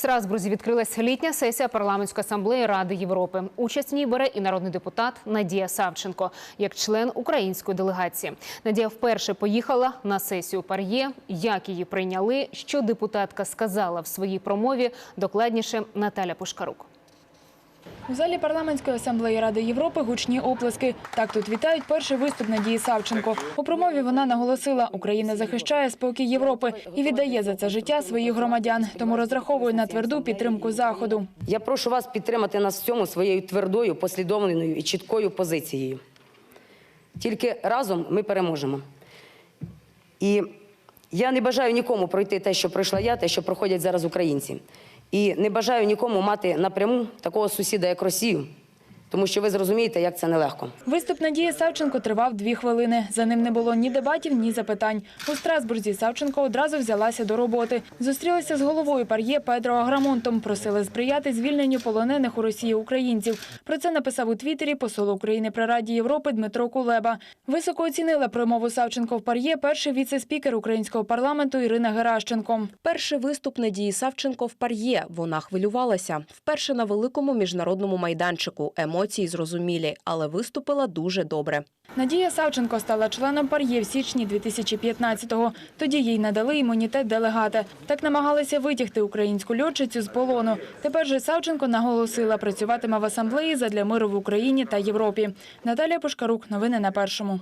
Страсбурзі відкрилася літня сесія парламентської асамблеї Ради Європи. Участь в ній бере і народний депутат Надія Савченко як член української делегації. Надія вперше поїхала на сесію Пар'є. Як її прийняли, що депутатка сказала в своїй промові, докладніше Наталя Пушкарук. У залі парламентської асамблеї Ради Європи гучні оплески. Так тут вітають перший виступ Надії Савченко. У промові вона наголосила, Україна захищає спокій Європи і віддає за це життя своїх громадян. Тому розраховує на тверду підтримку заходу. Я прошу вас підтримати нас в цьому своєю твердою, послідовненою і чіткою позицією. Тільки разом ми переможемо. І я не бажаю нікому пройти те, що пройшла я, те, що проходять зараз українці. І не бажаю нікому мати напряму такого сусіда, як Росію, тому що ви зрозумієте, як це нелегко. Виступ Надії Савченко тривав дві хвилини. За ним не було ні дебатів, ні запитань. У Страсбурзі Савченко одразу взялася до роботи. Зустрілася з головою пар'є Педро Аграмонтом. Просили сприяти звільненню полонених у Росії українців. Про це написав у Твіттері посол України при Раді Європи Дмитро Кулеба. Високо оцінила промову Савченко в пар'є перший віце-спікер українського парламенту Ірина Геращенко. Перший виступ Надії Савченко в пар'є. Вона хвилювалася. Вперше на великому міжнародному майданчику. Емоції зрозумілі, але виступила дуже добре. Надія Савченко стала членом пар'є в січні 2015-го. Тоді їй надали імунітет делегата. Так намагалися витягти українську льотчицю з полону. Тепер же Савченко наголосила, працюватиме в асамблеї задля миру в Україні та Європі. Наталія Пушкарук. Новини на першому.